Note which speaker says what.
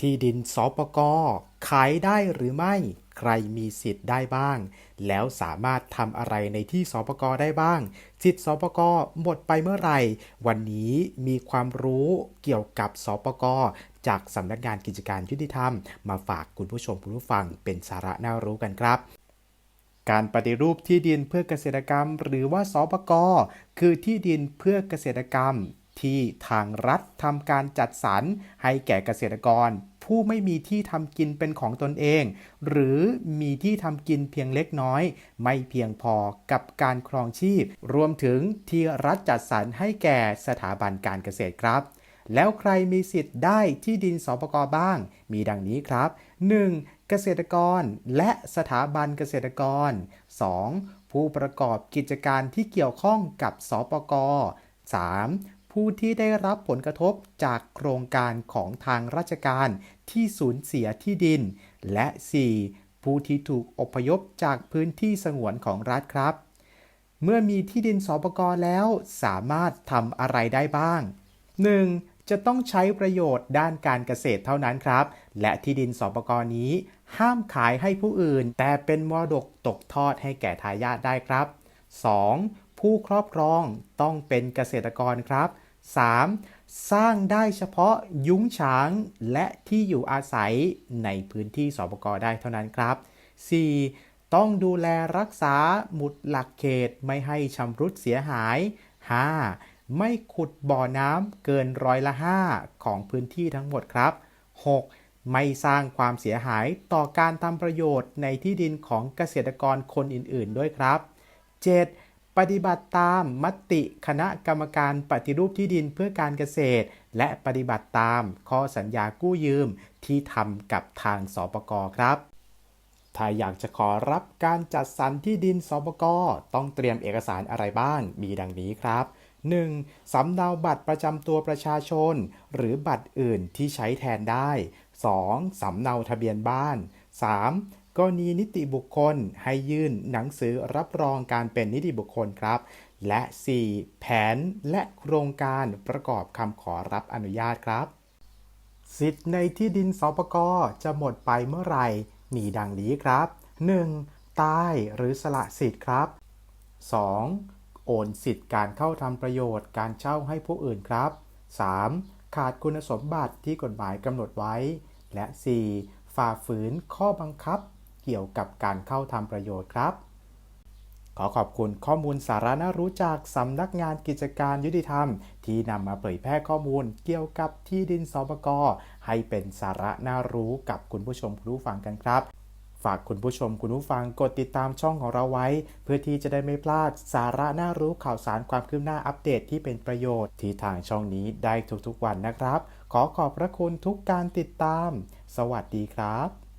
Speaker 1: ที่ดินสปกขายได้หรือไม่ ใครมีสิทธิ์ได้บ้าง แล้วสามารถทำอะไรในที่สปกได้บ้าง สิทธิ์สปกหมดไปเมื่อไหร่ วันนี้มีความรู้เกี่ยวกับสปกจากสำนักงานกิจการยุติธรรม มาฝากคุณผู้ชมคุณผู้ฟังเป็นสาระน่ารู้กันครับการปฏิรูปที่ดินเพื่อเกษตรกรรม หรือว่าสปกคือที่ดินเพื่อเกษตรกรรม ที่ทางรัฐทำการจัดสรรให้แก่เกษตรกร ผู้ไม่มีที่ทำกินเป็นของตนเอง หรือมีที่ทำกินเพียงเล็กน้อย ไม่เพียงพอกับการครองชีพ รวมถึงที่รัฐจัดสรรให้แก่สถาบันการเกษตรครับแล้วใครมีสิทธิ์ได้ที่ดินสปกบ้าง มีดังนี้ครับ 1. เกษตรกรและสถาบันเกษตรกร 2. ผู้ประกอบกิจการที่เกี่ยวข้องกับสปก 3. ผู้ที่ได้รับผลกระทบจากโครงการของทางราชการที่สูญเสียที่ดิน และ 4. ผู้ที่ถูกอพยพจากพื้นที่สงวนของรัฐครับ เมื่อมีที่ดินสปกแล้วสามารถทำอะไรได้บ้าง 1. จะต้องใช้ประโยชน์ด้านการเกษตรเท่านั้นครับ และที่ดินสปกนี้ ห้ามขายให้ผู้อื่น แต่เป็นมรดกตกทอดให้แก่ทายาทได้ครับ 2. ผู้ครอบครองต้องเป็นเกษตรกรครับ 3. สร้างได้เฉพาะยุ้งฉางและที่อยู่อาศัยในพื้นที่สปกได้เท่านั้นครับ 4. ต้องดูแลรักษาหมุดหลักเขตไม่ให้ชำรุดเสียหาย 5. ไม่ขุดบ่อน้ำเกินร้อยละ 5 ของพื้นที่ทั้งหมดครับ 6. ไม่สร้างความเสียหายต่อการทำประโยชน์ในที่ดินของเกษตรกรคนอื่น ๆ ด้วยครับ 7. ปฏิบัติตามมติคณะกรรมการปฏิรูปที่ดินเพื่อการเกษตร และปฏิบัติตามข้อสัญญากู้ยืมที่ทำกับทางสปกครับ ถ้าอยากจะขอรับการจัดสรรที่ดินสปกต้องเตรียมเอกสารอะไรบ้าง มีดังนี้ครับ 1. สำเนาบัตรประจำตัวประชาชน หรือบัตรอื่นที่ใช้แทนได้ 2. สำเนาทะเบียนบ้าน 3. กรณีนิติบุคคลให้ยื่นหนังสือรับรองการเป็นนิติบุคคลครับ และ 4. แผนและโครงการประกอบคำขอรับอนุญาตครับ สิทธิ์ในที่ดินสปกจะหมดไปเมื่อไหร่มีดังนี้ครับ 1. ตายหรือสละสิทธิ์ครับ 2. โอนสิทธิ์การเข้าทำประโยชน์การเช่าให้ผู้อื่นครับ 3. ขาดคุณสมบัติที่กฎหมายกำหนดไว้ และ 4. ฝ่าฝืนข้อบังคับ เกี่ยวกับการเข้าทำประโยชน์ครับ ขอขอบคุณข้อมูลสาระน่ารู้จากสำนักงานกิจการยุติธรรม ที่นำมาเผยแพร่ข้อมูลเกี่ยวกับที่ดินสปกให้เป็นสาระน่ารู้กับคุณผู้ชมคุณผู้ฟังกันครับฝากคุณผู้ชมคุณผู้ฟังกดติดตามช่องของเราไว้ เพื่อที่จะได้ไม่พลาดสาระน่ารู้ข่าวสารความคืบหน้าอัปเดตที่เป็นประโยชน์ที่ทางช่องนี้ได้ทุกๆวันนะครับ ขอขอบพระคุณทุกการติดตาม สวัสดีครับ